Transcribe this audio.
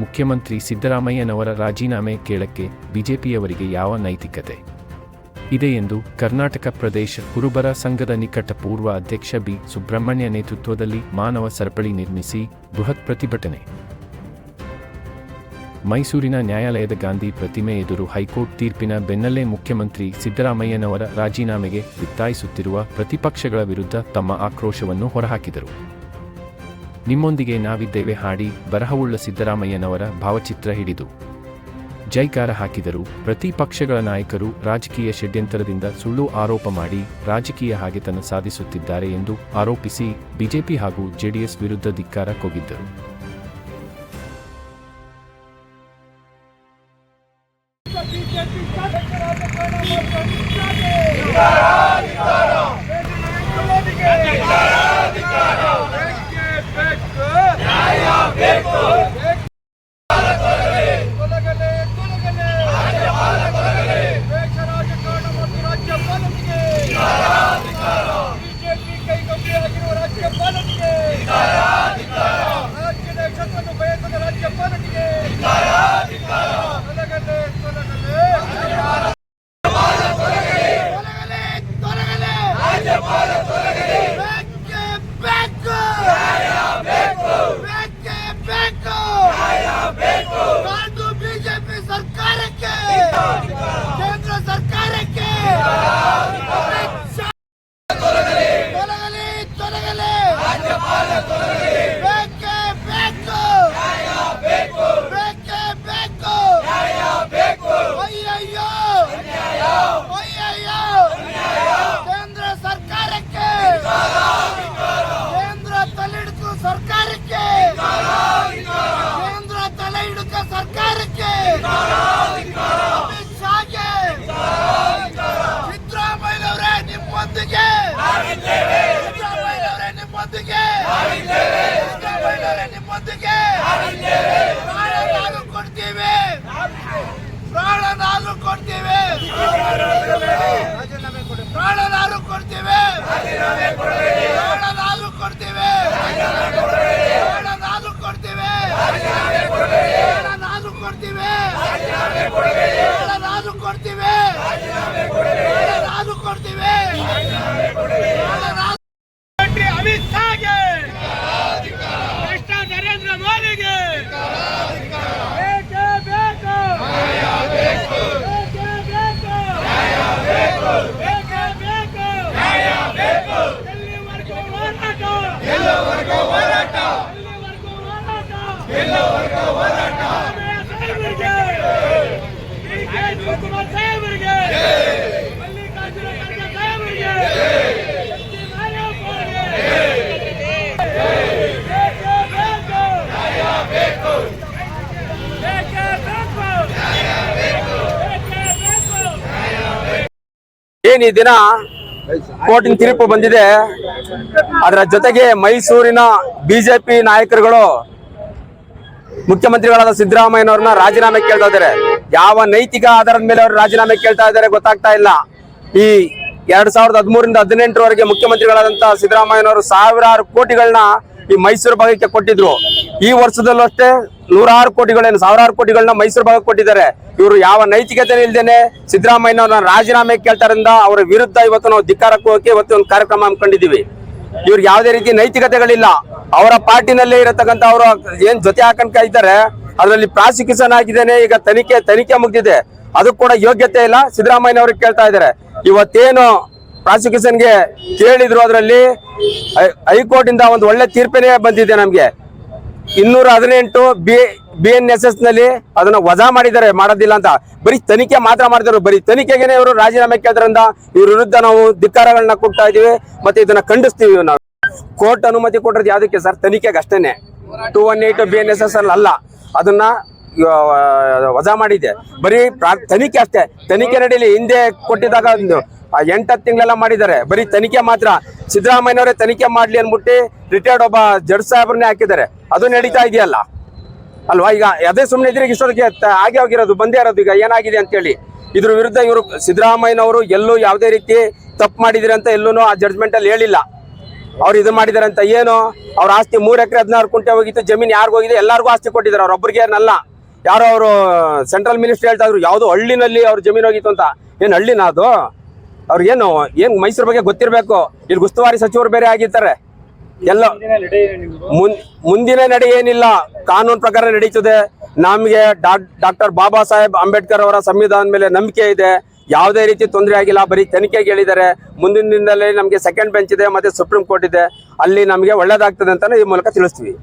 ಮುಖ್ಯಮಂತ್ರಿ ಸಿದ್ದರಾಮಯ್ಯನವರ ರಾಜೀನಾಮೆ ಕೇಳಕ್ಕೆ ಬಿಜೆಪಿಯವರಿಗೆ ಯಾವ ನೈತಿಕತೆ? ಇದೆ ಎಂದು ಕರ್ನಾಟಕ ಪ್ರದೇಶ ಕುರುಬರ ಸಂಘದ ನಿಕಟ ಪೂರ್ವ ಅಧ್ಯಕ್ಷ ಬಿ. ಸುಬ್ರಹ್ಮಣ್ಯ ನೇತೃತ್ವದಲ್ಲಿ ಮಾನವ ಸರಪಳಿ ನಿರ್ಮಿಸಿ ಬೃಹತ್ ಪ್ರತಿಭಟನೆ. ಮೈಸೂರಿನ ನ್ಯಾಯಾಲಯದ ಗಾಂಧಿ ಪ್ರತಿಮೆ ಎದುರು ಹೈಕೋರ್ಟ್ ತೀರ್ಪಿನ ಬೆನ್ನಲ್ಲೇ ಮುಖ್ಯಮಂತ್ರಿ ಸಿದ್ದರಾಮಯ್ಯನವರ ರಾಜೀನಾಮೆಗೆ ಒತ್ತಾಯಿಸುತ್ತಿರುವ ಪ್ರತಿಪಕ್ಷಗಳ ವಿರುದ್ಧ ತಮ್ಮ ಆಕ್ರೋಶವನ್ನು ಹೊರಹಾಕಿದರು. ನಿಮ್ಮೊಂದಿಗೆ ನಾವಿದ್ದೇವೆ ಹಾಡಿ ಬರಹವುಳ್ಳ ಸಿದ್ದರಾಮಯ್ಯನವರ ಭಾವಚಿತ್ರ ಹಿಡಿದು. ಜೈಕಾರ ಹಾಕಿದರು ಪ್ರತಿಪಕ್ಷಗಳ ನಾಯಕರು ರಾಜಕೀಯ ಷಡ್ಯಂತರದಿಂದ ಸುಳ್ಳು ಆರೋಪ ಮಾಡಿ ರಾಜಕೀಯ ಹಾಗೆತನ ಸಾಧಿಸುತ್ತಿದ್ದಾರೆ ಎಂದು ಆರೋಪಿಸಿ ಬಿಜೆಪಿ ಹಾಗೂ ಜೆಡಿಎಸ್ ವಿರುದ್ಧ ಧಿಕ್ಕಾರ ಕೊಗಿದ್ದರು. ಬಿಜೆಪಿ ನಿಮ್ಮೊಂದಿಗೆ ಪ್ರಾಣನಾದ್ರು ಕೊಡ್ತೀವಿ. ಪ್ರಾಣನಾದ್ರೂ ಕೊಡ್ತೀವಿ. ಪ್ರಾಣನಾದ್ರೂ ಕೊಡ್ತೀವಿ. ಪ್ರಾಣನಾದ್ರೂ ಕೊಡ್ತೀವಿ. ಪ್ರಾಣನಾದ್ರೂ ಕೊಡ್ತೀವಿ. ಪ್ರಾಣನಾದ್ರೂ ಕೊಡ್ತೀವಿ. ಏನ್ ಈ ದಿನ ಕೋರ್ಟಿನ ತೀರ್ಪು ಬಂದಿದೆ. ಅದರ ಜೊತೆಗೆ ಮೈಸೂರಿನ ಬಿಜೆಪಿ ನಾಯಕರುಗಳು, ಮುಖ್ಯಮಂತ್ರಿಗಳಾದ ಸಿದ್ದರಾಮಯ್ಯನವ್ರನ್ನ ರಾಜೀನಾಮೆ ಕೇಳ್ತಾ ಇದ್ದಾರೆ. ಯಾವ ನೈತಿಕ ಆಧಾರದ ಮೇಲೆ ಅವರು ರಾಜೀನಾಮೆ ಕೇಳ್ತಾ ಇದ್ದಾರೆ ಗೊತ್ತಾಗ್ತಾ ಇಲ್ಲ. ಈ ಎರಡ್ ಸಾವಿರದ ಹದಿಮೂರಿಂದ ಹದಿನೆಂಟರವರೆಗೆ ಮುಖ್ಯಮಂತ್ರಿಗಳಾದಂತಹ ಸಿದ್ದರಾಮಯ್ಯನವರು ಸಾವಿರಾರು ಕೋಟಿಗಳನ್ನ ಈ ಮೈಸೂರು ಭಾಗಕ್ಕೆ ಕೊಟ್ಟಿದ್ರು. ಈ ವರ್ಷದಲ್ಲೂ ಅಷ್ಟೇ ನೂರಾರು ಕೋಟಿಗಳೇನು, ಸಾವಿರಾರು ಕೋಟಿಗಳನ್ನ ಮೈಸೂರು ಭಾಗಕ್ಕೆ ಕೊಟ್ಟಿದ್ದಾರೆ. ಇವರು ಯಾವ ನೈತಿಕತೆ ಇಲ್ದೇನೆ ಸಿದ್ದರಾಮಯ್ಯನವ್ರನ್ನ ರಾಜೀನಾಮೆ ಕೇಳ್ತಾರಿಂದ ಅವರ ವಿರುದ್ಧ ಇವತ್ತು ನಾವು ಧಿಕ್ಕಾರಕ್ಕೆ ಹೋಗಿ ಇವತ್ತು ಒಂದು ಕಾರ್ಯಕ್ರಮ ಹಮ್ಮಿಕೊಂಡಿದ್ದೀವಿ. ಇವ್ರಿಗೆ ಯಾವುದೇ ರೀತಿ ನೈತಿಕತೆಗಳಿಲ್ಲ. ಅವರ ಪಾರ್ಟಿನಲ್ಲೇ ಇರತಕ್ಕಂಥ ಅವರು ಏನ್ ಜೊತೆ ಹಾಕೊಂಡ್ ಇದ್ದಾರೆ ಅದರಲ್ಲಿ ಪ್ರಾಸಿಕ್ಯೂಷನ್ ಆಗಿದ್ದೇನೆ, ಈಗ ತನಿಖೆ ತನಿಖೆ ಮುಗಿದಿದೆ. ಅದು ಕೂಡ ಯೋಗ್ಯತೆ ಇಲ್ಲ. ಸಿದ್ದರಾಮಯ್ಯ ಅವ್ರಿಗೆ ಕೇಳ್ತಾ ಇದ್ದಾರೆ. ಇವತ್ತೇನು ಪ್ರಾಸಿಕ್ಯೂಷನ್ಗೆ ಕೇಳಿದ್ರು ಅದರಲ್ಲಿ. ಹೈಕೋರ್ಟ್ ಇಂದ ಒಂದು ಒಳ್ಳೆ ತೀರ್ಪೇನೆ ಬಂದಿದೆ ನಮಗೆ. ಇನ್ನೂರ ಹದಿನೆಂಟು ಬಿ ಎನ್ ಎಸ್ ಎಸ್ನಲ್ಲಿ ಅದನ್ನ ವಜಾ ಮಾಡಿದ್ದಾರೆ, ಮಾಡೋದಿಲ್ಲ ಅಂತ. ಬರೀ ತನಿಖೆ ಮಾತ್ರ ಮಾಡಿದ್ರು ಬರೀ ತನಿಖೆಗೆನೆ ಇವರು ರಾಜೀನಾಮೆ ಕೇಳಿದ್ರಿಂದ ಇವ್ರ ವಿರುದ್ಧ ನಾವು ಧಿಕ್ಕಾರಗಳನ್ನ ಕೊಡ್ತಾ ಇದೀವಿ ಮತ್ತೆ ಇದನ್ನ ಖಂಡಿಸ್ತೀವಿ ನಾವು ಕೋರ್ಟ್ ಅನುಮತಿ ಕೊಟ್ಟಿರೋದು ಯಾವುದಕ್ಕೆ ಸರ್? ತನಿಖೆಗೆ ಅಷ್ಟೇನೆ. Two one eight B N S S ಅಲ್ಲಿ. ಅಲ್ಲ ಅದನ್ನ ವಜಾ ಮಾಡಿದೆ. ಬರೀ ತನಿಖೆ ಅಷ್ಟೇ. ತನಿಖೆ ನಡೀಲಿ. ಹಿಂದೆ ಕೊಟ್ಟಿದ್ದಾಗ ಒಂದು ಎಂಟತ್ತು ತಿಂಗಳೆಲ್ಲ ಮಾಡಿದ್ದಾರೆ. ಬರೀ ತನಿಖೆ ಮಾತ್ರ. ಸಿದ್ದರಾಮಯ್ಯನವರೇ ತನಿಖೆ ಮಾಡ್ಲಿ ಅಂದ್ಬಿಟ್ಟು ರಿಟೈರ್ಡ್ ಒಬ್ಬ ಜಡ್ಜ್ ಸಾಹೇಬ್ರನ್ನೇ ಹಾಕಿದ್ದಾರೆ. ಅದು ನಡೀತಾ ಇದೆಯಲ್ಲ? ಅಲ್ವಾ? ಈಗ ಅದೇ ಸುಮ್ಮನೆ ಇದ್ರೆ ಇಷ್ಟೊತ್ತಿಗೆ ಆಗೇ ಹೋಗಿರೋದು, ಬಂದೇ ಇರೋದು. ಈಗ ಏನಾಗಿದೆ ಅಂತೇಳಿ ಇದ್ರ ವಿರುದ್ಧ ಇವರು ಸಿದ್ದರಾಮಯ್ಯನವರು ಎಲ್ಲೂ ಯಾವುದೇ ರೀತಿ ತಪ್ಪು ಮಾಡಿದಿರಿ ಅಂತ ಎಲ್ಲೂ ಆ ಜಡ್ಜ್ಮೆಂಟ್ ಅಲ್ಲಿ ಹೇಳಿಲ್ಲ. ಅವ್ರು ಇದು ಮಾಡಿದಾರೆ ಅಂತ ಏನು? ಅವ್ರ ಆಸ್ತಿ ಮೂರು ಎಕರೆ ಹದಿನಾರು ಕುಂಟೆ ಹೋಗಿತ್ತು. ಜಮೀನ್ ಯಾರಿಗೂ ಹೋಗಿದೆ? ಎಲ್ಲರಿಗೂ ಆಸ್ತಿ ಕೊಟ್ಟಿದ್ದಾರೆ. ಅವ್ರ ಒಬ್ಬರಿಗೆ ಏನಲ್ಲ ಯಾರೋ ಅವರು ಸೆಂಟ್ರಲ್ ಮಿನಿಸ್ಟರ್ ಹೇಳ್ತಾ ಇದ್ರು, ಯಾವುದೋ ಹಳ್ಳಿನಲ್ಲಿ ಅವ್ರ ಜಮೀನು ಹೋಗಿತ್ತು ಅಂತ. ಏನು ಹಳ್ಳಿನ ಅದು? ಅವ್ರಿಗೇನು, ಏನ್ ಮೈಸೂರು ಬಗ್ಗೆ ಗೊತ್ತಿರಬೇಕು? ಇಲ್ಲಿ ಉಸ್ತುವಾರಿ ಸಚಿವರು ಬೇರೆ ಆಗಿರ್ತಾರೆ. ಎಲ್ಲ ಮುಂದಿನ ನಡೆ ಏನಿಲ್ಲ, ಕಾನೂನು ಪ್ರಕಾರ ನಡೀತದೆ. ನಮಗೆ ಡಾಕ್ಟರ್ ಬಾಬಾ ಸಾಹೇಬ್ ಅಂಬೇಡ್ಕರ್ ಅವರ ಸಂವಿಧಾನ ಮೇಲೆ ನಂಬಿಕೆ ಇದೆ. ಯಾವುದೇ ರೀತಿ ತೊಂದರೆ ಆಗಿಲ್ಲ, ಬರೀ ತನಿಖೆಗೆ ಹೇಳಿದ್ದಾರೆ. ಮುಂದಿನ ದಿನದಲ್ಲಿ ನಮಗೆ ಸೆಕೆಂಡ್ ಬೆಂಚ್ ಇದೆ, ಮತ್ತೆ ಸುಪ್ರೀಂ ಕೋರ್ಟ್ ಇದೆ. ಅಲ್ಲಿ ನಮಗೆ ಒಳ್ಳೇದಾಗ್ತದೆ ಅಂತಲೇ ಈ ಮೂಲಕ ತಿಳಿಸ್ತೀವಿ.